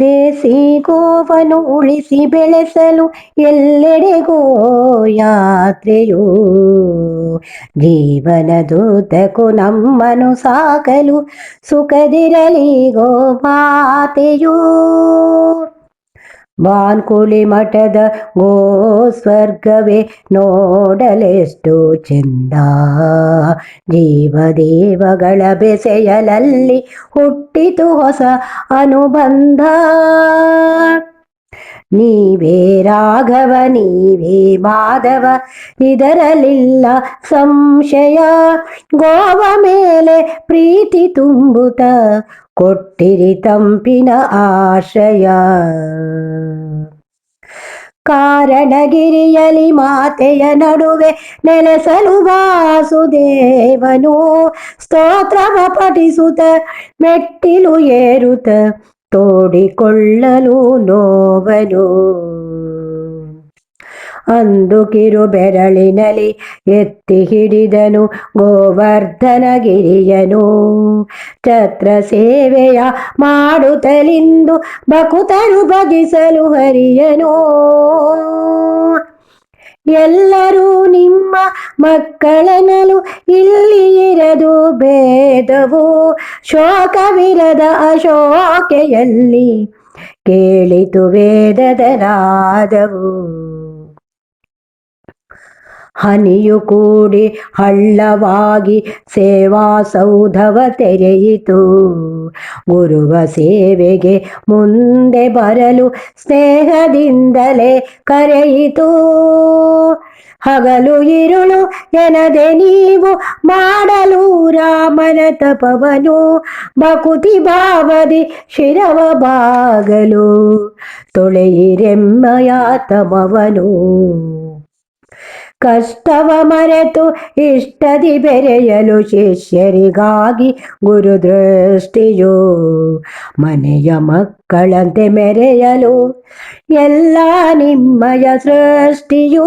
ದೇಸಿ ಗೋವನ್ನು ಉಳಿಸಿ ಬೆಳೆಸಲು ಎಲ್ಲೆಡೆಗೋ ಯಾತ್ರೆಯು. ಜೀವನ ದೂತಕ್ಕೂ ನಮ್ಮನು ಸಾಕಲು ಸುಖದಿರಲಿ ಗೋ ಮಾತೆಯೋ. ಬಾನ್ಕುಳಿ ಮಠದ ಗೋ ಸ್ವರ್ಗವೇ ನೋಡಲೆಷ್ಟು ಚೆಂದ. ಜೀವದೇವಗಳ ಬೆಸೆಯಲಲ್ಲಿ ಹುಟ್ಟಿತು ಹೊಸ ಅನುಬಂಧ. ನೀವೇ ರಾಘವ, ನೀವೇ ಮಾಧವ ಇದರಲಿಲ್ಲ ಸಂಶಯ. ಗೋವ ಮೇಲೆ ಪ್ರೀತಿ ತುಂಬುತ, ಕೊಟ್ಟಿರಿ ತಂಪಿನ ಆಶಯ ಕಾರಣಗಿರಿಯಲಿ ಮಾತೆಯ ನಡುವೆ ನೆಲೆಸಲು ವಾಸುದೇವನು ಸ್ತೋತ್ರವ ಪಠಿಸುತ್ತ, ಮೆಟ್ಟಿಲು ಏರುತ್ತ ತೋಡಿಕೊಳ್ಳಲು ನೋವನು. ಅಂದು ಕಿರು ಬೆರಳಿನಲಿ ಎತ್ತಿ ಹಿಡಿದನು ಗೋವರ್ಧನಗಿರಿಯನು. ಛತ್ರ ಸೇವೆಯ ಮಾಡುತ್ತಲಿಂದು ಬಕುತರು ಬಗಿಸಲು ಹರಿಯನು. ಎಲ್ಲರೂ ನಿಮ್ಮ ಮಕ್ಕಳನಲು ಇಲ್ಲಿ ಇರದು ಭೇದವು. ಶೋಕವಿರದ ಅಶೋಕೆಯಲ್ಲಿ ಕೇಳಿತು ವೇದದ ನಾದವು. ಹನಿಯು ಕೂಡಿ ಹಳ್ಳವಾಗಿ ಸೇವಾ ಸೌಧವ ತೆರೆಯಿತು. ಗುರುವ ಸೇವೆಗೆ ಮುಂದೆ ಬರಲು ಸ್ನೇಹದಿಂದಲೇ ಕರೆಯಿತು. ಹಗಲು ಇರುಳು ಎನದೆ ನೀವು ಮಾಡಲು ರಾಮನ ತಪವನು ಬಕುತಿ ಭಾವದಿ ಶಿರವ ಬಾಗಲು ತೊಳೆಯಿರೆಮ್ಮಯ ತಮವನು ಕಷ್ಟವ ಮರೆತು ಇಷ್ಟದಿ ಬೆರೆಯಲು ಶಿಷ್ಯರಿಗಾಗಿ ಗುರುದೃಷ್ಟಿಯು ಮನೆಯ ಮಕ್ಕಳಂತೆ ಮೆರೆಯಲು ಎಲ್ಲ ನಿಮ್ಮಯ ಸೃಷ್ಟಿಯೂ.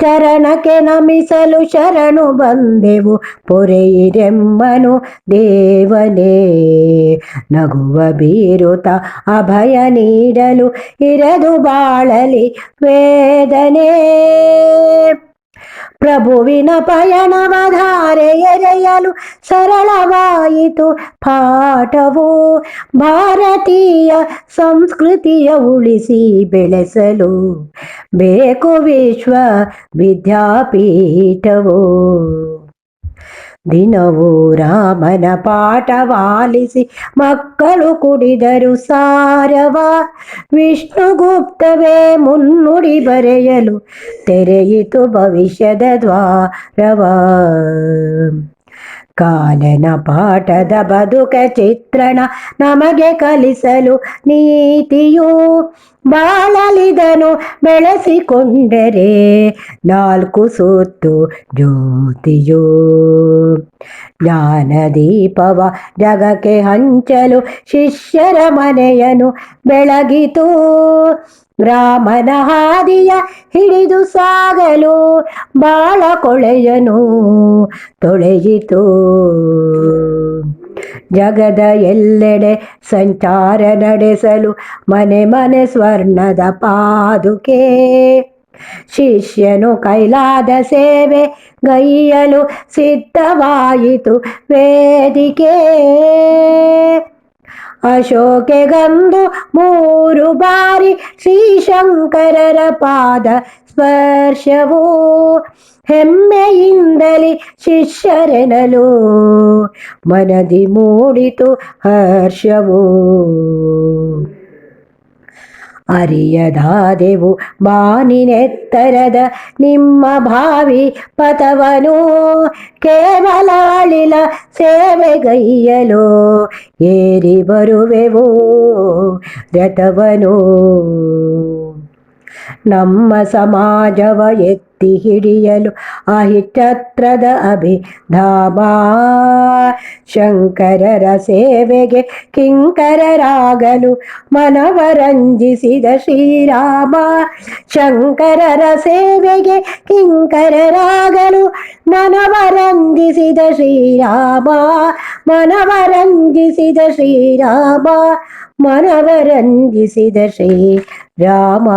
ಚರಣಕ್ಕೆ ನಮಿಸಲು ಶರಣು ಬಂದೆವು. ಪೊರೆಯಿರೆಮ್ಮನು ದೇವನೇ ನಗುವ ಬೀರುತ ಅಭಯ ನೀಡಲು ಇರದು ಬಾಳಲಿ ವೇದನೆ. ಪ್ರಭುವಿನ ಪಯಣವ ಧಾರೆ ಎರೆಯಲು ಸರಳವಾಯಿತು ಪಾಠವು ಭಾರತೀಯ ಸಂಸ್ಕೃತಿಯ ಉಳಿಸಿ ಬೆಳೆಸಲು ಬೇಕು ವಿಶ್ವ ವಿದ್ಯಾಪೀಠವು ದಿನವೂ ರಾಮನ ಪಾಠವಾಲಿಸಿ ಮಕ್ಕಳು ಕುಡಿದರು ಸಾರವ. ವಿಷ್ಣುಗುಪ್ತವೇ ಮುನ್ನುಡಿ ಬರೆಯಲು ತೆರೆಯಿತು ಭವಿಷ್ಯದ ದ್ವಾರವ. ಕಾಲನ ಪಾಠದ ಬದುಕ ಚಿತ್ರಣ ನಮಗೆ ಕಲಿಸಲು ನೀತಿಯು ಬಾಳಲಿದನು ಬೆಳೆಸಿಕೊಂಡರೆ ನಾಲ್ಕು ಸುತ್ತು ಜ್ಯೋತಿಯು. ಜ್ಞಾನ ದೀಪವ ಜಗಕ್ಕೆ ಹಂಚಲು ಶಿಷ್ಯರ ಮನೆಯನು ಬೆಳಗಿತು. ರಾಮನ ಹಾದಿಯ ಹಿಡಿದು ಸಾಗಲು ಬಾಳ ಕೊಳೆಯನು, ತೊಳೆಯಿತು. ಜಗದ ಎಲ್ಲೆಡೆ ಸಂಚಾರ ನಡೆಸಲು ಮನೆ ಮನೆ ಸ್ವರ್ಣದ ಪಾದುಕೆ. ಶಿಷ್ಯನು ಕೈಲಾದ ಸೇವೆ ಗೈಯಲು ಸಿದ್ಧವಾಯಿತು ವೇದಿಕೆ. ಅಶೋಕೆಗಂದು ಮೂರು ಬಾರಿ ಶ್ರೀಶಂಕರರ ಪಾದ ಸ್ಪರ್ಶವು. ಹೆಮ್ಮೆಯಿಂದಲೇ ಶಿಷ್ಯರೆನಲು ಮನದಿ ಮೂಡಿತು ಹರ್ಷವು. ಅರಿಯದಾದೆವು ಬಾನಿನೆತ್ತರದ ನಿಮ್ಮ ಭಾವಿ ಪಥವನು ಕೇವಲ ಅಳಿಲ ಸೇವೆಗೈಯಲು ಏರಿ ಬರುವೆವು ರಥವನು ನಮ್ಮ ಸಮಾಜವ ಎತ್ತಿ ಎತ್ತಿ ಹಿಡಿಯಲು ಆಹಿಟ್ಟತ್ರದ ಅಭಿ ಧಾಬಾ ಶಂಕರರ ಸೇವೆಗೆ ಕಿಂಕರರಾಗಲು ಮನವರಂಜಿಸಿದ ಶ್ರೀರಾಮ. ಶಂಕರರ ಸೇವೆಗೆ ಕಿಂಕರರಾಗಲು ಮನವರಂಜಿಸಿದ ಶ್ರೀರಾಮ. ಮನವರಂಜಿಸಿದ ಶ್ರೀರಾಮ. ಮನವರಂಜಿಸಿದ ಶ್ರೀ ರಾಮ